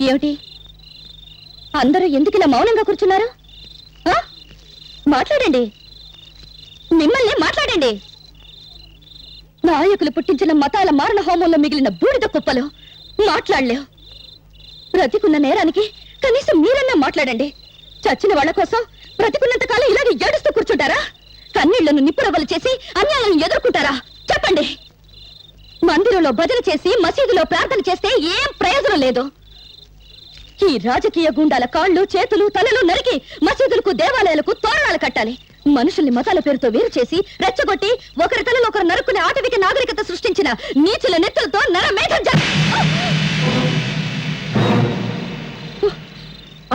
ఏమిటి? అందరూ ఎందుకు ఇలా మౌనంగా కూర్చున్నారు? ఆ? మాట్లాడండి. మిమ్మల్ని మాట్లాడండి. నాయకులు పుట్టించిన మతాల మారణ హోమంలో మిగిలిన బూడిద కుప్పలు మాట్లాడలేవు. బ్రతికున్న నేరానికి కనీసం మీరన్నా మాట్లాడండి. చచ్చిన వాళ్ళ కోసం బ్రతికున్నంత కాలం ఇలాగే ఏడుస్తూ కూర్చుంటారా? కన్నీళ్ళను నిప్పురవ్వలు చేసి అన్యాయాలను ఎదుర్కొంటారా? చెప్పండి. మందిరంలో భజన చేసి మసీదులో ప్రార్థన చేస్తే ఏం ప్రయోజనం లేదు? ఈ రాజకీయ గుండాల కాళ్ళు చేతులు తలలు నరికి మసీదులకు దేవాలయాలకు తోరణాలు కట్టాలి. మనుషుల్ని మతాల పేరుతో వేరు చేసి రెచ్చగొట్టి ఒకరి తలలో ఒకరు నరుకునే ఆటవిక నాగరికత సృష్టించిన నీచుల నెత్తులతో నరమేధం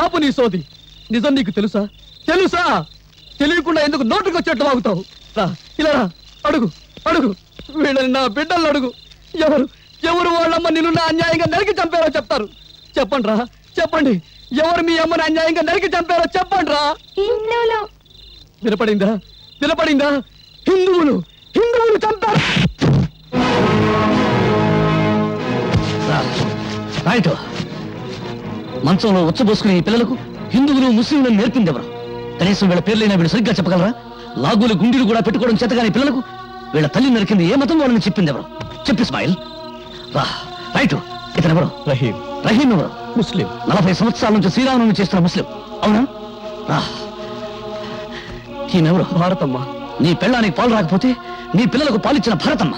ఆపు నీ సోది. నిజం నీకు తెలుసా? తెలుసా? తెలియకుండా ఎందుకు నోటుకు వచ్చేట్టు వాగుతావు? రా ఇలా రా. అడుగు అడుగు. వీళ్ళని నా బిడ్డలు అడుగు. ఎవరు ఎవరు వాళ్ళమ్మ నిన్ను అన్యాయంగా నరికి చంపారో చెప్తారు. చెప్పండి రా. చెప్పండి. ఎవరు మీ అమ్మని అన్యాయంగా నరికి చంపారో చెప్పండి రా హిందువులు వినపడిందా? వినపడిందా? హిందువులు హిందువులు చంపారు. రైట్ మంచంలో ఉచ్చబోసుకునే ఈ పిల్లలకు హిందువులు ముస్లింలను నేర్పింది ఎవరు కనీసం వీళ్ళ పేర్లైనా వీళ్ళు సరిగ్గా చెప్పగలరా? లాగులు గుండీలు కూడా పెట్టుకోవడం చేతగాని పిల్లలకు వీళ్ళ తల్లి నరికింది ఏ మతం వాళ్ళని చెప్పింది ఎవరు చెప్పు ఇస్మాయిల్. రా రైట్ ఇతను ఎవరు రహీం. రహీం ఎవరు? ముస్లిం. నలభై సంవత్సరాల నుంచి శ్రీరామనవమి చేస్తున్న ముస్లిం. అవునా? ఈయనెవరు? భారతమ్మ. నీ పెళ్ళానికి పాలు రాకపోతే నీ పిల్లలకు పాలిచ్చిన భరతమ్మ.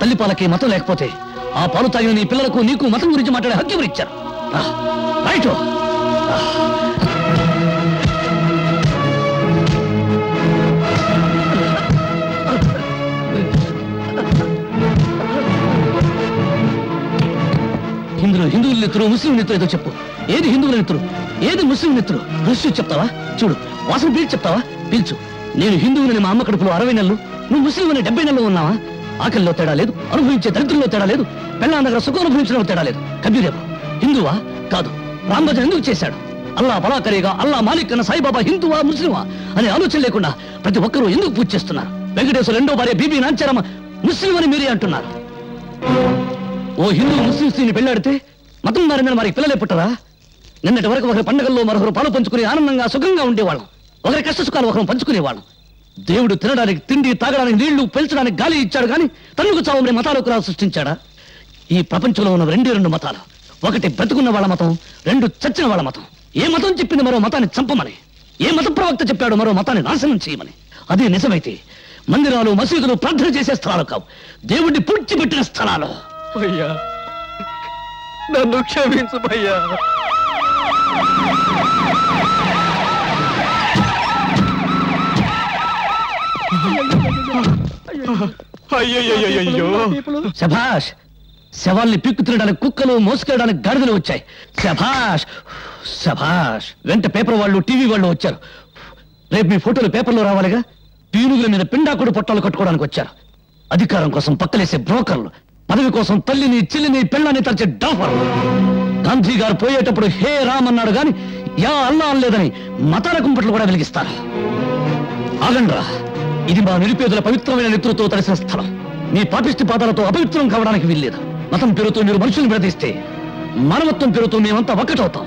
తల్లి పాలకి మతం లేకపోతే ఆ పాలు తాగిన నీ పిల్లలకు నీకు మతం గురించి మాట్లాడే హక్కు ఇచ్చారు? రైట్ మిత్రుడు ముస్లిం మిత్రుడు ఏదో చెప్పు. ఏది హిందువుల మిత్రుడు? ఏది ముస్లిం మిత్రుడు? రుచి చెప్తావా? చూడు వాసన పీల్చి చెప్తావా? పీల్చు. నేను హిందువులని మా అమ్మ కడుపులో అరవై నెలలు నువ్వు ముస్లిం అని డెబ్బై నెలలు ఉన్నావా? ఆకలిలో తేడా లేదు అనుభవించే దరిద్రంలో తేడా లేదు పెళ్ళాం దగ్గర సుఖం అనుభవించడంలో తేడా లేదు. కబీర్ హిందువా? కాదు. రామ్రాజు ఎందుకు చేశాడు? అల్లా బలాకరేగా అల్లా మాలిక్ అన్న సాయిబాబా హిందువా ముస్లిమా? అనే ఆలోచన లేకుండా ప్రతి ఒక్కరూ ఎందుకు పూజ చేస్తున్నారు? వెంకటేశ్వర రెండో భార్య బీబీ నాంచారమ్మ ముస్లిం అని మీరే అంటున్నారు. ఓ హిందూ ముస్లిం స్త్రీని పెళ్ళాడితే మతం మారిందని మరి పిల్లలే పుట్టరా? నిన్నటి వరకు ఒకరి పండుగల్లో మరొకరు పాలు పంచుకుని ఆనందంగా సుఖంగా ఉండేవాళ్ళం. ఒకరి కష్ట సుఖాలు ఒకరు పంచుకునేవాళ్ళం. దేవుడు తినడానికి తిండి తాగడానికి నీళ్ళు పెంచడానికి గాలి ఇచ్చాడు కానీ తన్నుకు చావమని మతాలకు రా సృష్టించాడా? ఈ ప్రపంచంలో ఉన్న రెండే రెండు మతాలు. ఒకటి బ్రతుకున్న వాళ్ళ మతం రెండు చచ్చిన వాళ్ళ మతం. ఏ మతం చెప్పింది మరో మతాన్ని చంపమని? ఏ మత ప్రవక్త చెప్పాడు మరో మతాన్ని నాశనం చేయమని? అదే నిజమైతే మందిరాలు మసీదులు ప్రార్థన చేసే స్థలాలు కావు. దేవుడిని పూడ్చిపెట్టిన స్థలాలు. అయ్యా. నన్ను క్షమించు భయ్యా అయ్యయ్యో శభాష్ శవాల్ని పిక్కు తినడానికి కుక్కలు మోసుకెళ్ళడానికి గాడిదలు వచ్చాయి. శభాష్ శభాష్. వెంట పేపర్ వాళ్ళు టీవీ వాళ్ళు వచ్చారు. రేపు మీ ఫోటోలు పేపర్లో రావాలిగా? పీనుగుల మీద పిండాకుడు పొట్టాలు కట్టుకోవడానికి వచ్చారు. అధికారం కోసం పక్కలేసే బ్రోకర్లు. పదవి కోసం తల్లిని చెల్లిని పెళ్ళని తరచే డాఫర్. గాంధీ గారు పోయేటప్పుడు హే రామ్ అన్నాడు గాని యా అల్లా అనలేదని మతాల కుంపట్లు కూడా వెలిగిస్తారు. ఆగండ్రా ఇది మా నిరుపేదల పవిత్రమైన నిద్రతో తడిసిన స్థలం. మీ పాపిష్టి పాదాలతో అపవిత్రం కావడానికి వీల్లేదు. మతం పేరుతో మీరు మనుషులను విడదీస్తే మానవత్వం పేరుతో మేమంతా ఒక్కటవుతాం.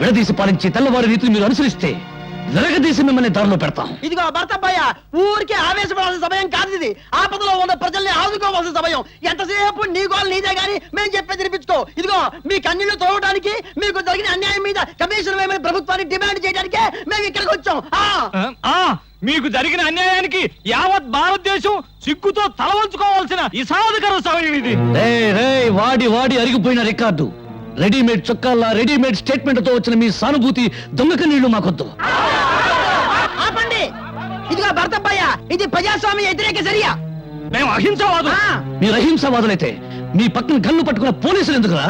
విడదీసి పాలించి తెల్లవారి రీతిని మీరు అనుసరిస్తే విరగదీసి మిమ్మల్ని దారిలో పెడతాం. ఇదిగో భర్తబ్బయ్య ఊరికే ఆవేశపడాల్సిన సమయం కాదు ఇది. ఆపదలో ఉన్న ఆదుకోవాల్సిన సమయం. ఎంతసేపు నీ గోల్ నీదే గాని మేము చెప్పేది వినిపించుకో. ఇదిగో మీ కన్నీళ్ళు తోవడానికి మీకు జరిగిన అన్యాయం మీద కమిషన్ వేయమని ప్రభుత్వాన్ని డిమాండ్ చేయడానికే మేము ఇక్కడికి వచ్చాం. ఆ! ఆ మీకు జరిగిన అన్యాయానికి యావత్ భారతదేశం సిగ్గుతో తల వంచుకోవాల్సిన ఇసాదకర సమయం ఇది. రేయ్, రేయ్, వాడి వాడి అరిగిపోయిన రికార్డు. రెడీమేడ్ చొక్కాల్లా రెడీమేడ్ స్టేట్మెంట్తో వచ్చిన మీ సానుభూతి దొంగక నీళ్ళు మాకొద్దు. ఆపండి. ఇదిగో భర్తబ్బయ్య ఇది ప్రజాస్వామ్య వ్యతిరేక చర్య. మేము అహింసవాదు మీరు అహింసావాదులైతే మీ పక్కన గన్ను పట్టుకున్న పోలీసులు ఎందుకురా?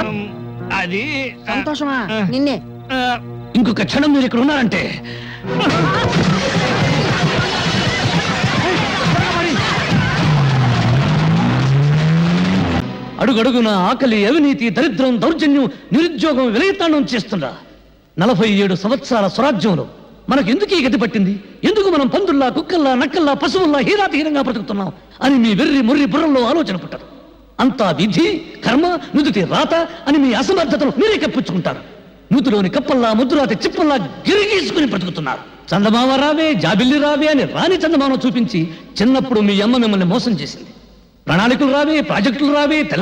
అది సంతోషమా? నిన్నే. ఇంకొక క్షణం మీరు ఇక్కడ ఉన్నారంటే. అడుగడుగున ఆకలి అవినీతి దరిద్రం దౌర్జన్యం నిరుద్యోగం విలయతాండం చేస్తున్నా. నలభై ఏడు సంవత్సరాల స్వరాజ్యంలో మనకు ఎందుకు ఈ గతి పట్టింది? ఎందుకు మనం పందుల్లా కుక్కల్లా నక్కల్లా పశువుల్లా హీరాతిహీనంగా బ్రతుకుతున్నాం? అని మీ వెర్రి ముర్రి బుర్రంలో ఆలోచన పుట్టదు. అంతా విధి కర్మ నుదుటి రాత అని మీ అసమర్థతను మీరే కప్పించుకుంటారు. నూతిలోని కప్పల్లా ముద్దురాతి చిప్పల్లా గిరిగీసుకుని బ్రతుకుతున్నారు. చందమామ రావే జాబిల్లి రావే అని రాని చందమామ చూపించి చిన్నప్పుడు మీ అమ్మ మిమ్మల్ని మోసం చేసింది. ప్రణాళికలు రావే ప్రాజెక్టులు రావే